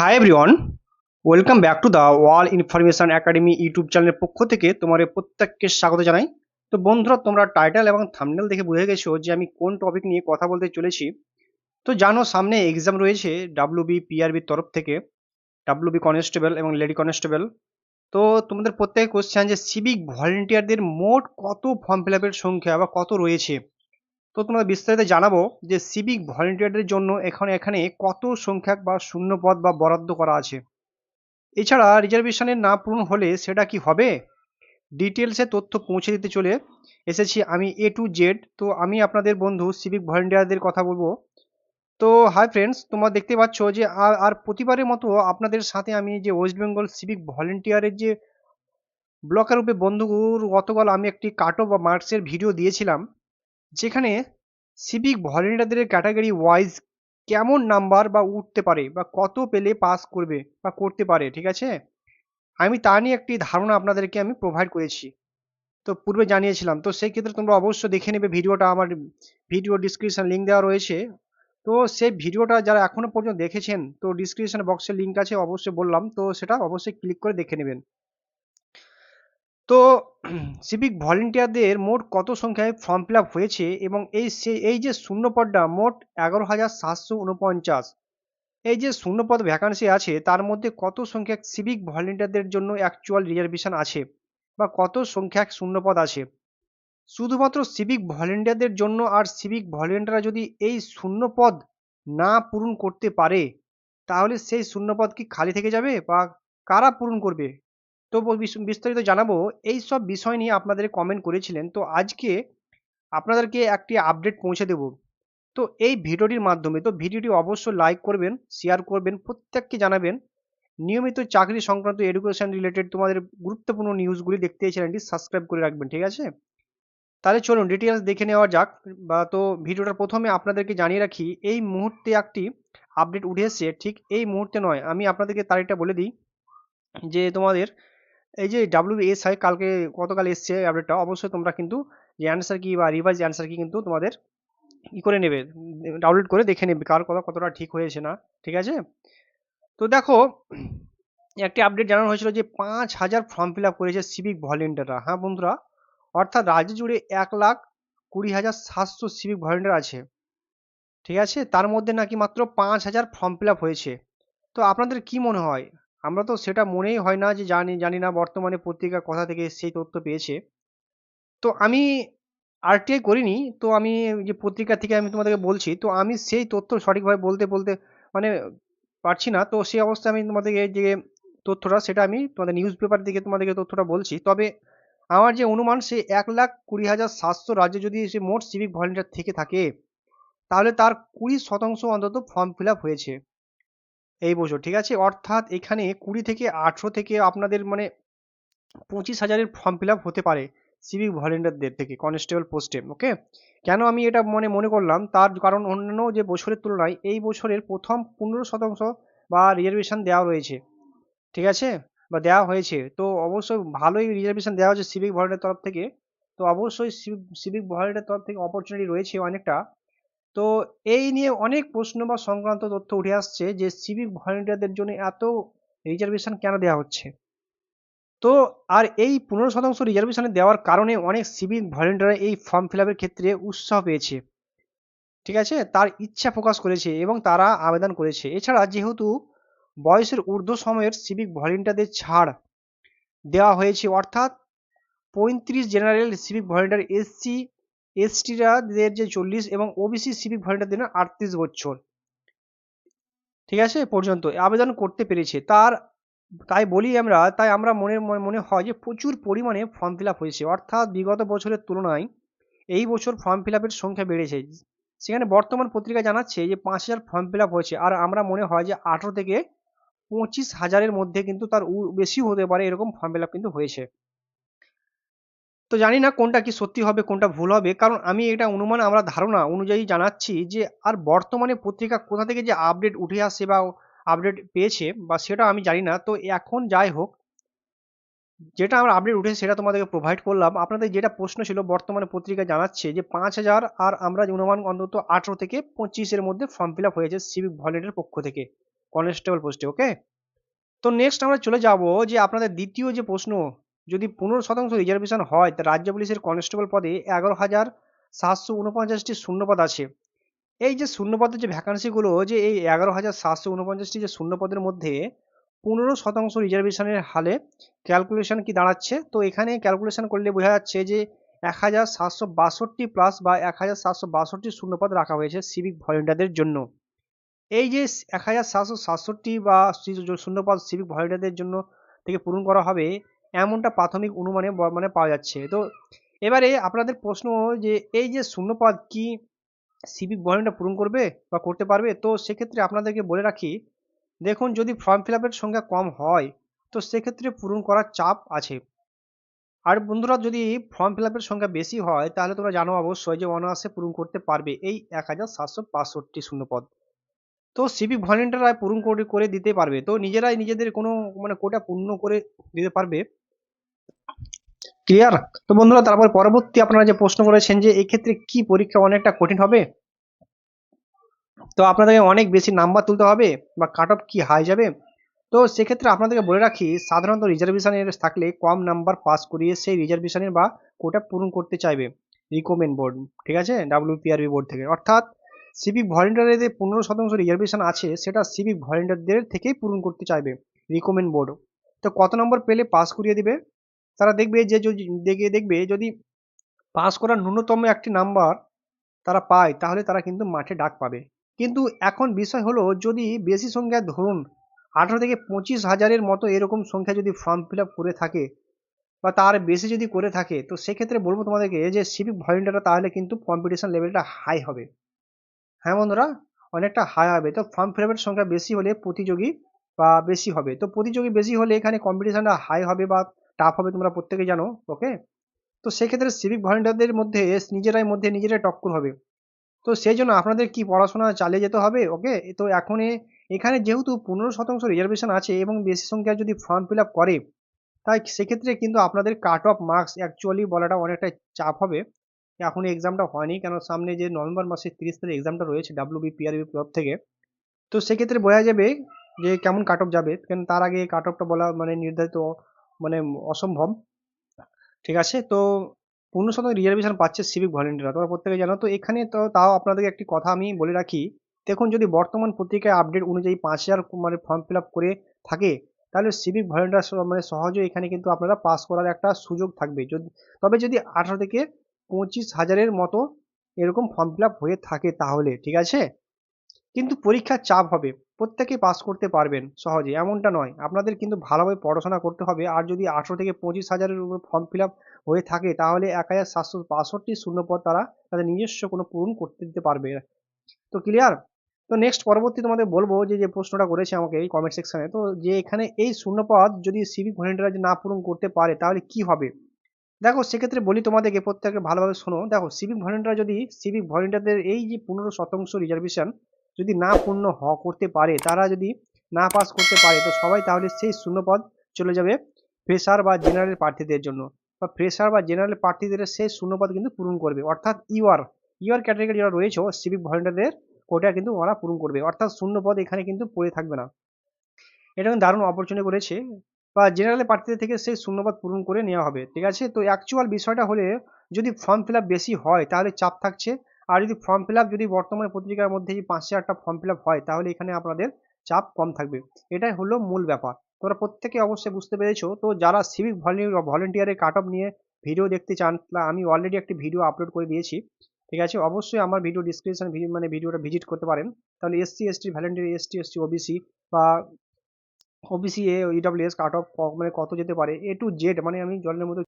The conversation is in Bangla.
Hi everyone welcome back to the wall information academy YouTube চ্যানেলের পক্ষ থেকে তোমাদের প্রত্যেককে স্বাগত জানাই। তো বন্ধুরা, তোমরা টাইটেল এবং থাম্বনেল দেখে বুঝে গেছো যে আমি কোন টপিক নিয়ে কথা বলতে চলেছি। তো জানো, সামনে এক্সাম রয়েছে ডাব্লিউবি পিআরবির তরফ থেকে। ডাব্লিউবি কনস্টেবল এবং লেডি কনস্টেবল তো তোমাদের প্রত্যেক কোশ্চেন যে সিভিক ভলেন্টিয়ারদের মোট কত ফর্ম ফিল আপের সংখ্যা বা কত রয়েছে? তো তোমরা বিস্তারিত জানাব যে সিভিক ভলেন্টিয়ারদের জন্য এখানে এখানে কত সংখ্যক বা শূন্য পদ বা বরাদ্দ করা আছে। এছাড়া রিজার্ভেশনের না পূরণ হলে সেটা কি হবে? ডিটেলসে তথ্য পৌঁছে দিতে চলে এসেছি আমি এ টু জেড তো আমি আপনাদের বন্ধু সিভিক ভলেন্টিয়ারদের কথা বলব। তো হাই ফ্রেন্ডস তোমরা দেখতে পাচ্ছ যে আর আর প্রতিবারের মতো আপনাদের সাথে আমি যে ওয়েস্ট বেঙ্গল সিভিক ভলেন্টিয়ারের যে ব্লকের রূপে বন্ধুর গতকাল আমি একটি কাটো বা মার্কসের ভিডিও দিয়েছিলাম। যেখানে সিভিক ভলেন্টিয়ারদের ক্যাটাগরি ওয়াইজ কেমন নাম্বার বা উঠতে পারে বা কত পেলে পাস করবে বা করতে পারে, ঠিক আছে? আমি তা নিয়ে একটি ধারণা আপনাদেরকে আমি প্রোভাইড করেছি। তো পূর্বে জানিয়েছিলাম, তো সেই ক্ষেত্রে তোমরা অবশ্যই দেখে নেবে ভিডিওটা আমার ভিডিও ডিসক্রিপশন লিঙ্ক দেওয়া রয়েছে। তো সেই ভিডিওটা যারা এখনও পর্যন্ত দেখেছেন, তো ডিসক্রিপশন বক্সে লিঙ্ক আছে, অবশ্যই বললাম, তো সেটা অবশ্যই ক্লিক করে দেখে নেবেন। তো সিভিক ভলেন্টিয়ারদের মোট কত সংখ্যায় ফর্ম ফিল হয়েছে এবং এই সে, এই যে শূন্যপদটা মোট এগারো হাজার সাতশো উনপঞ্চাশ, এই যে শূন্যপদ ভ্যাকান্সি আছে, তার মধ্যে কত সংখ্যক সিভিক ভলেন্টিয়ারদের জন্য অ্যাকচুয়াল রিজার্ভেশন আছে বা কত সংখ্যক শূন্যপদ আছে? শুধুমাত্র সিভিক ভলেন্টিয়ারদের জন্য আর সিভিক ভলেন্টিয়াররা যদি এই শূন্যপদ না পূরণ করতে পারে, তাহলে সেই শূন্যপদ কি খালি থেকে যাবে বা কারা পূরণ করবে? তো বিস- বিস্তারিত জানাব। এই সব বিষয় নিয়ে আপনাদের কমেন্ট করেছিলেন। তো আজকে আপনাদেরকে একটি আপডেট পৌঁছে দেব। তো এই ভিডিওটির মাধ্যমে, তো ভিডিওটি অবশ্যই লাইক করবেন শেয়ার করবেন, প্রত্যেককে জানাবেন। নিয়মিত চাকরি সংক্রান্ত এডুকেশন রিলেটেড তোমাদের গুরুত্বপূর্ণ নিউজগুলি দেখতে এই চ্যানেলটি সাবস্ক্রাইব করে রাখবেন, ঠিক আছে? তাহলে চলুন ডিটেলস দেখে নেওয়া যাক। বা, তো ভিডিওটার প্রথমে আপনাদেরকে জানিয়ে রাখি, এই মুহূর্তে একটি আপডেট উঠে এসেছে। ঠিক এই মুহূর্তে নয়, আমি আপনাদেরকে তারিখটা বলে দিই। যে তোমাদের এই যে ডাব্লিউএসআই কালকে গতকাল এসছে আপডেটটা অবশ্যই তোমরা কিন্তু যে অ্যান্সার কি বা রিভাইজ অ্যান্সার কি কিন্তু তোমাদের ই করে নেবে ডাউনলোড করে দেখে নেবে কার কথা কতটা ঠিক হয়েছে না, ঠিক আছে? তো দেখো, একটি আপডেট জানানো হয়েছিল যে পাঁচ হাজার ফর্ম ফিল আপ করেছে সিভিক ভলেন্টিয়াররা হ্যাঁ বন্ধুরা? অর্থাৎ রাজ্য জুড়ে এক লাখ কুড়ি হাজার সাতশো সিভিক ভলেন্টিয়ার আছে, ঠিক আছে? তার মধ্যে নাকি মাত্র পাঁচ হাজার ফর্ম ফিল আপ হয়েছে। তো আপনাদের কি মনে হয়? আমরা তো সেটা মনেই হয় না যে জানি জানি না বর্তমানে পত্রিকা কথা থেকে সেই তথ্য পেয়েছে। তো আমি আরটিআই করিনি, তো আমি যে পত্রিকা থেকে আমি তোমাদেরকে বলছি, তো আমি সেই তথ্য সঠিকভাবে বলতে বলতে মানে পারছি না। তো সেই অবস্থায় আমি তোমাদেরকে যে তথ্যটা, সেটা আমি তোমাদের নিউজ পেপার থেকে তোমাদেরকে তথ্যটা বলছি। তবে আমার যে অনুমান, সে এক লাখ কুড়ি হাজার সাতশো রাজ্যে যদি সে মোট সিভিক ভলেন্টিয়ার থেকে থাকে, তাহলে তার কুড়ি শতাংশ অন্তত ফর্ম ফিল হয়েছে। এই বছর ঠিক আছে? অর্থাৎ এখানে কুড়ি থেকে আঠেরো থেকে আপনাদের মানে পঁচিশ হাজারের ফর্ম ফিল হতে পারে সিভিক ভলেন্টিয়ারদের থেকে কনস্টেবল পোস্টে ওকে কেন আমি এটা মনে মনে করলাম? তার কারণ অন্যান্য যে বছরের তুলনায় এই বছরের প্রথম পনেরো শতাংশ বা রিজার্ভেশন দেওয়া রয়েছে, ঠিক আছে? বা দেওয়া হয়েছে। তো অবশ্যই ভালোই রিজার্ভেশন দেওয়া হয়েছে সিভিক ভলেন্টিয়ার তরফ থেকে। তো অবশ্যই সিভিক ভলেন্টিয়ার তরফ থেকে অপরচুনিটি রয়েছে অনেকটা। তো এই নিয়ে অনেক প্রশ্ন বা সংক্রান্ত তথ্য উঠে আসছে যে সিভিক ভলেন্টিয়ারদের জন্য এত রিজার্ভেশন কেন দেওয়া হচ্ছে? তো আর এই পনেরো শতাংশ রিজার্ভেশনে দেওয়ার কারণে অনেক সিভিক ভলেন্টিয়ার এই ফর্ম ফিল ক্ষেত্রে উৎসাহ পেয়েছে। ঠিক আছে? তার ইচ্ছা প্রকাশ করেছে এবং তারা আবেদন করেছে। এছাড়া যেহেতু বয়সের ঊর্ধ্ব সময়ের সিভিক ভলেন্টিয়ারদের ছাড় দেওয়া হয়েছে, অর্থাৎ পঁয়ত্রিশ জেনারেল সিভিক ভলেন্টিয়ার এসসি এসটিরাদের যে চল্লিশ এবং ওবিসি সিভিক ভলেন্টিয়ারদের আটত্রিশ বছর। ঠিক আছে? পর্যন্ত। আবেদন করতে পেরেছে। তার, তাই বলি আমরা, তাই আমরা মনে মনে হয় যে প্রচুর পরিমাণে ফর্ম ফিল হয়েছে। অর্থাৎ বিগত বছরের তুলনায় এই বছর ফর্ম ফিল সংখ্যা বেড়েছে। সেখানে বর্তমান পত্রিকা জানাচ্ছে যে পাঁচ হাজার ফর্ম ফিল হয়েছে। আর আমরা মনে হয় যে আঠেরো থেকে পঁচিশ হাজারের মধ্যে কিন্তু তার বেশিও হতে পারে এরকম ফর্ম ফিল কিন্তু হয়েছে। তো জানি না কোনটা কি সত্যি হবে, কোনটা ভুল হবে। কারণ আমি এটা অনুমান, আমরা ধারণা অনুযায়ী জানাচ্ছি যে, আর বর্তমানে পত্রিকা কোথা থেকে যে আপডেট উঠে আসে বা আপডেট পেয়েছে বা সেটা আমি জানি না। তো এখন যাই হোক, যেটা আমার আপডেট উঠেছে সেটা তোমাদেরকে প্রোভাইড করলাম। আপনাদের যেটা প্রশ্ন ছিল, বর্তমানে পত্রিকা জানাচ্ছে যে, পাঁচ হাজার আর আমরা অনুমান অন্তত আঠেরো থেকে পঁচিশের মধ্যে ফর্ম ফিল আপ হয়েছে সিভিক ভলেন্টিয়ার পক্ষ থেকে কনস্টেবল পোস্টে ওকে তো নেক্সট আমরা চলে যাব যে, আপনাদের দ্বিতীয় যে প্রশ্ন যদি পনেরো শতাংশ রিজার্ভেশন হয়, তা রাজ্য পুলিশের কনস্টেবল পদে এগারো হাজার সাতশো উনপঞ্চাশটি শূন্যপদ আছে। এই যে শূন্যপদের যে ভ্যাকান্সিগুলো যে এই এগারো হাজার সাতশো উনপঞ্চাশটি যে শূন্যপদের মধ্যে পনেরো শতাংশ রিজার্ভেশনের হালে ক্যালকুলেশন কি দাঁড়াচ্ছে? তো এখানে ক্যালকুলেশন করলে বোঝা যাচ্ছে যে এক হাজার সাতশো বাষট্টি প্লাস বা এক হাজার সাতশো বাষট্টি শূন্যপদ রাখা হয়েছে সিভিক ভলেন্টিয়ারদের জন্য। এই যে এক হাজার সাতশো সাতষট্টি বা শূন্যপদ সিভিক ভলেন্টিয়ারদের জন্য থেকে পূরণ করা হবে এমনটা প্রাথমিক অনুমানে মানে পাওয়া যাচ্ছে। তো এবারে আপনাদের প্রশ্ন যে এই যে শূন্যপদ কি সিভিক ভলেন্টিয়ার পূরণ করবে বা করতে পারবে? তো সেক্ষেত্রে আপনাদেরকে বলে রাখি, দেখুন যদি ফর্ম ফিল আপের সংখ্যা কম হয়, তো সেক্ষেত্রে পূরণ করার চাপ আছে। আর বন্ধুরা যদি ফর্ম ফিল আপের সংখ্যা বেশি হয়, তাহলে তোমরা জানো অবশ্যই যে অনায়াসে পূরণ করতে পারবে এই এক হাজার সাতশো বাষট্টি শূন্যপদ। তো সিভিক ভলেন্টিয়াররা পূরণ করে দিতে পারবে। তো নিজেরাই নিজেদের কোনো মানে কোটা পূর্ণ করে দিতে পারবে। ক্লিয়ার তো বন্ধুরা, তারপর পরবর্তী আপনারা যে প্রশ্ন করেছেন যে এক্ষেত্রে কি পরীক্ষা অনেকটা কঠিন হবে, তো আপনাদেরকে অনেক বেশি নাম্বার তুলতে হবে বা কাট অফ কি হাই যাবে। তো সেক্ষেত্রে আপনাদেরকে বলে রাখি, সাধারণত রিজার্ভেশনের থাকলে কম নাম্বার পাস করিয়ে সেই রিজার্ভেশনের বা কোটা পূরণ করতে চাইবে রিকমেন্ড বোর্ড ঠিক আছে? ডাব্লিউপিআরবি বোর্ড থেকে। অর্থাৎ সিভিক ভলেন্টিয়ারের যে পনেরো শতাংশ রিজার্ভেশন আছে, সেটা সিভিক ভলেন্টিয়ারদের থেকেই পূরণ করতে চাইবে রিকমেন্ড বোর্ড তো কত নম্বর পেলে পাস করিয়ে দিবে? তারা দেখবে যে যদি, দেখে দেখবে যদি পাস করার ন্যূনতম একটি নাম্বার তারা পায়, তাহলে তারা কিন্তু মাঠে ডাক পাবে। কিন্তু এখন বিষয় হলো যদি বেশি সংখ্যা ধরুন আঠারো থেকে পঁচিশ হাজারের মতো এরকম সংখ্যা যদি ফর্ম ফিল করে থাকে বা তার বেশি যদি করে থাকে, তো সেক্ষেত্রে বলব তোমাদেরকে যে সিভিক ভলেন্টিয়াররা তাহলে কিন্তু কম্পিটিশন লেভেলটা হাই হবে। হ্যাঁ বন্ধুরা? অনেকটা হাই হবে। তো ফর্ম ফিল সংখ্যা বেশি হলে প্রতিযোগী বা বেশি হবে। তো প্রতিযোগী বেশি হলে এখানে কম্পিটিশনটা হাই হবে বা টাফ হবে তোমরা প্রত্যেকে জানো ওকে তো সেক্ষেত্রে সিভিক ভলেন্টিয়ারদের মধ্যে, নিজেরাই মধ্যে নিজেরাই টক্কর হবে। তো সেই জন্য আপনাদের কি পড়াশোনা চালিয়ে যেতে হবে ওকে তো এখন, এখানে যেহেতু পনেরো শতাংশ রিজার্ভেশন আছে এবং বেশি সংখ্যা যদি ফর্ম ফিল করে, তাই সেক্ষেত্রে কিন্তু আপনাদের কাট অফ মার্কস অ্যাকচুয়ালি বলাটা অনেকটা চাপ হবে। এখন এক্সামটা হয়নি, কেন সামনে যে নভেম্বর মাসের তিরিশ তারিখ এক্সামটা রয়েছে ডাব্লিউবিপিআরবি তরফ থেকে। তো সেক্ষেত্রে বোঝা যাবে যে কেমন কাট অফ যাবে, কেন তার আগে কাট অফটা বলা মানে নির্ধারিত মানে অসম্ভব। ঠিক আছে? তো পনেরো শতাংশ রিজার্ভেশন পাচ্ছে সিভিক ভলেন্টিয়াররা তোমরা প্রত্যেকে জানো তো, এখানে তো তাও আপনাদেরকে একটি কথা আমি বলে রাখি। দেখুন, যদি বর্তমান পত্রিকায় আপডেট অনুযায়ী পাঁচ হাজার মানে ফর্ম ফিল করে থাকে, তাহলে সিভিক ভলেন্টিয়ার মানে সহজে এখানে কিন্তু আপনারা পাস করার একটা সুযোগ থাকবে। যদি, তবে যদি আঠারো থেকে পঁচিশ হাজারের মতো এরকম ফর্ম ফিল হয়ে থাকে তাহলে, ঠিক আছে? কিন্তু পরীক্ষার চাপ হবে। প্রত্যেকেই পাস করতে পারবেন সহজে, এমনটা নয়। আপনাদের কিন্তু ভালোভাবে পড়াশোনা করতে হবে, আর যদি আঠারো থেকে পঁচিশ হাজারের উপর ফর্ম ফিল হয়ে থাকে, তাহলে এক হাজার সাতশো বাষট্টি শূন্যপদ তারা তাদের নিজস্ব কোনো পূরণ করতে দিতে পারবে তো ক্লিয়ার তো নেক্সট পরবর্তী তোমাদের বলব যে যে প্রশ্নটা করেছে আমাকে এই কমেন্ট সেকশনে তো যে এখানে এই শূন্যপদ যদি সিভিক ভলেন্টিয়ার না পূরণ করতে পারে, তাহলে কি হবে? দেখো, সেক্ষেত্রে বলি তোমাদেরকে প্রত্যেকে ভালোভাবে শোনো। দেখো সিভিক ভলেন্টিয়ার যদি সিভিক ভলেন্টিয়ারদের এই যে পনেরো শতাংশ রিজার্ভেশন যদি না পূর্ণ হ করতে পারে, তারা যদি না পাস করতে পারে, তো সবাই তাহলে সেই শূন্যপদ চলে যাবে ফ্রেশার বা জেনারেল প্রার্থীদের জন্য। বা ফ্রেশার বা জেনারেল প্রার্থীদের সেই শূন্যপদ কিন্তু পূরণ করবে। অর্থাৎ ইউআর ইউআর ক্যাটাগরি যারা রয়েছে সিভিক ভলেন্টিয়ারদের কোটা কিন্তু ওরা পূরণ করবে। অর্থাৎ শূন্যপদ এখানে কিন্তু পড়ে থাকবে না। এটা কিন্তু দারুণ অপরচুনিটি করেছে। বা জেনারেল প্রার্থীদের থেকে সেই শূন্যপদ পূরণ করে নেওয়া হবে। ঠিক আছে? তো অ্যাকচুয়াল বিষয়টা হলে যদি ফর্ম ফিল বেশি হয়, তাহলে চাপ থাকছে। আর যদি ফর্ম ফিল যদি বর্তমানে পত্রিকার মধ্যে যদি পাঁচ হাজারটা ফর্ম ফিল হয়, তাহলে এখানে আপনাদের চাপ কম থাকবে। এটাই হলো মূল ব্যাপার। তোমরা প্রত্যেকে অবশ্যই বুঝতে পেরেছ। তো যারা সিভিক ভলেন্টিয়ারের কাট অফ নিয়ে ভিডিও দেখতে চান আমি অলরেডি একটি ভিডিও আপলোড করে দিয়েছি। ঠিক আছে? অবশ্যই আমার ভিডিও ডিসক্রিপশন মানে ভিডিওটা ভিজিট করতে পারেন। তাহলে SC, ST volunteer ST ST OBC বা ওবিসি এ ইডব্লিউএস কাট অফ মানে কত যেতে পারে এ টু জেড মানে আমি জলের মতো